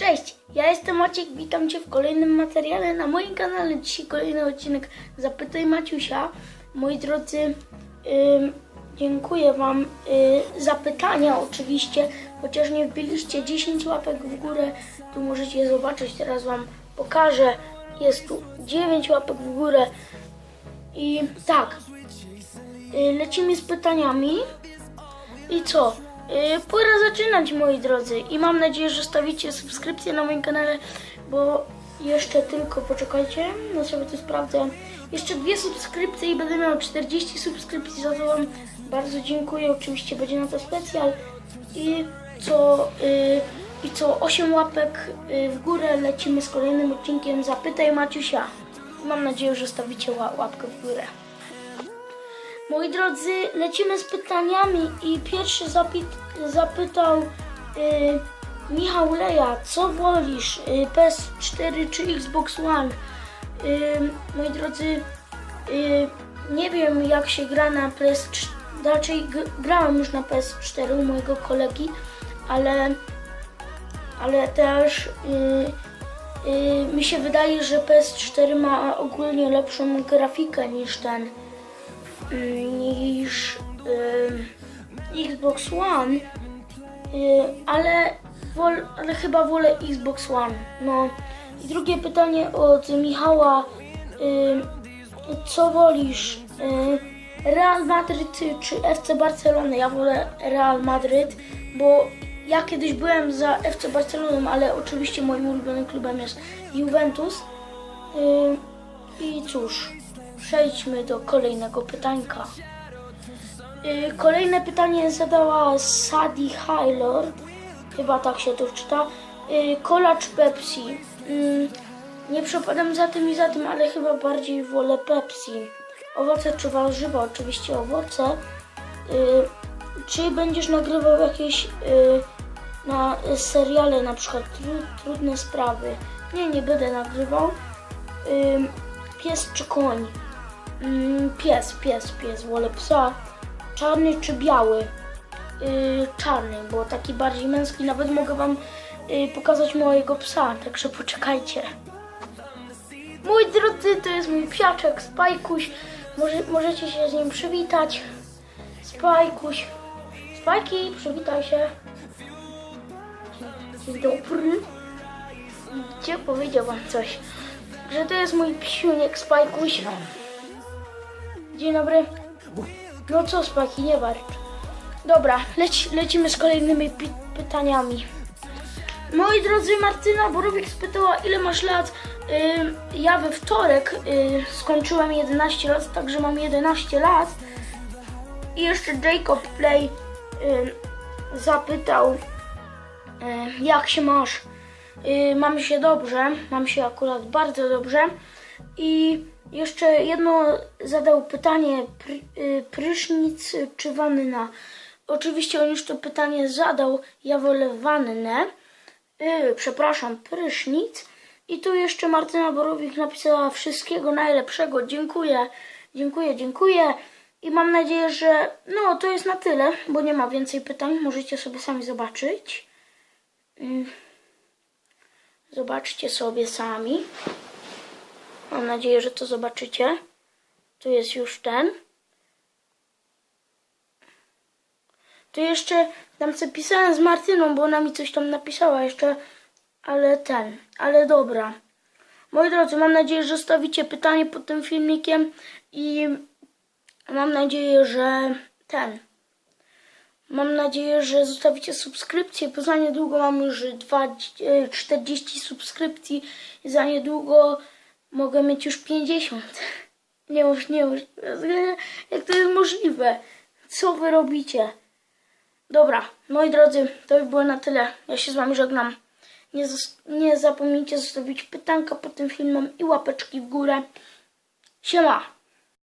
Cześć, ja jestem Maciek, witam Cię w kolejnym materiale na moim kanale. Dzisiaj kolejny odcinek Zapytaj Maciusia. Moi drodzy, ym, dziękuję Wam y, za pytania oczywiście, chociaż nie wbiliście 10 łapek w górę, tu możecie zobaczyć, teraz Wam pokażę. Jest tu 9 łapek w górę i tak, y, lecimy z pytaniami. I co? Yy, pora zaczynać, moi drodzy. I mam nadzieję, że stawicie subskrypcję na moim kanale, bo jeszcze tylko, poczekajcie, no sobie to sprawdzę. Jeszcze dwie subskrypcje i będę miał 40 subskrypcji, za to Wam bardzo dziękuję. Oczywiście będzie na to specjal. I co, yy, i co 8 łapek yy, w górę lecimy z kolejnym odcinkiem Zapytaj Maciusia. Mam nadzieję, że stawicie ła- łapkę w górę. Moi drodzy, lecimy z pytaniami i pierwszy zapytał y, Michał Leja, co wolisz, y, PS4 czy Xbox One? Y, moi drodzy, y, nie wiem jak się gra na PS4, raczej grałem już na PS4 u mojego kolegi, ale, ale też mi się wydaje, że PS4 ma ogólnie lepszą grafikę niż ten niż y, Xbox One, y, ale, wol, ale chyba wolę Xbox One. No. I drugie pytanie od Michała. Y, co wolisz? Real Madryt czy FC Barcelona? Ja wolę Real Madryt, bo ja kiedyś byłem za FC Barceloną, ale oczywiście moim ulubionym klubem jest Juventus. I cóż, przejdźmy do kolejnego pytańka. Y, Kolejne pytanie zadała Sadie Hylord, chyba tak się to czyta. Y, Cola czy Pepsi? Mm, Nie przepadam za tym i za tym, ale chyba bardziej wolę Pepsi. Owoce czy warzywa? Oczywiście owoce. Y, Czy będziesz nagrywał jakieś na seriale, na przykład tru, trudne sprawy? Nie, nie będę nagrywał. Pies czy koń? Ym, pies, pies, pies, wolę psa. Czarny czy biały? Yy, czarny, bo taki bardziej męski. Nawet mogę wam yy, pokazać mojego psa, także poczekajcie. Mój drodzy, to jest mój psiaczek Spajkuś. Może, możecie się z nim przywitać. Spajkuś. Spajki, przywitaj się. Dzień dobry. Gdzie powiedział wam coś? Że to jest mój psiuniek Spajkuś. Dzień dobry. No co Spajki, nie warcz. Dobra, leci, lecimy z kolejnymi pi- pytaniami. Moi drodzy, Martyna Borowik spytała, ile masz lat? Ym, ja we wtorek y, skończyłem 11 lat, także mam 11 lat. I jeszcze Jacob Play ym, zapytał, y, jak się masz? Y, mam się dobrze, mam się akurat bardzo dobrze. I jeszcze jedno zadał pytanie, y, prysznic czy wanna? Oczywiście on już to pytanie zadał, ja wolę wannę. Y, przepraszam, prysznic. I tu jeszcze Martyna Borowik napisała wszystkiego najlepszego. Dziękuję, dziękuję, dziękuję. I mam nadzieję, że no to jest na tyle, bo nie ma więcej pytań. Możecie sobie sami zobaczyć. Mm. Zobaczcie sobie sami. Mam nadzieję, że to zobaczycie. Tu jest już ten. Tu jeszcze tam co pisałem z Martyną, bo ona mi coś tam napisała jeszcze, ale ten, ale dobra. Moi drodzy, mam nadzieję, że stawicie pytanie pod tym filmikiem i mam nadzieję, że ten. Mam nadzieję, że zostawicie subskrypcję, bo za niedługo mam już dwa- e, 40 subskrypcji i za niedługo mogę mieć już 50. Nie już, nie już. Jak to jest możliwe? Co wy robicie? Dobra, moi drodzy, to by było na tyle. Ja się z wami żegnam. Nie, nie zapomnijcie zostawić pytanka pod tym filmem i łapeczki w górę. Siema!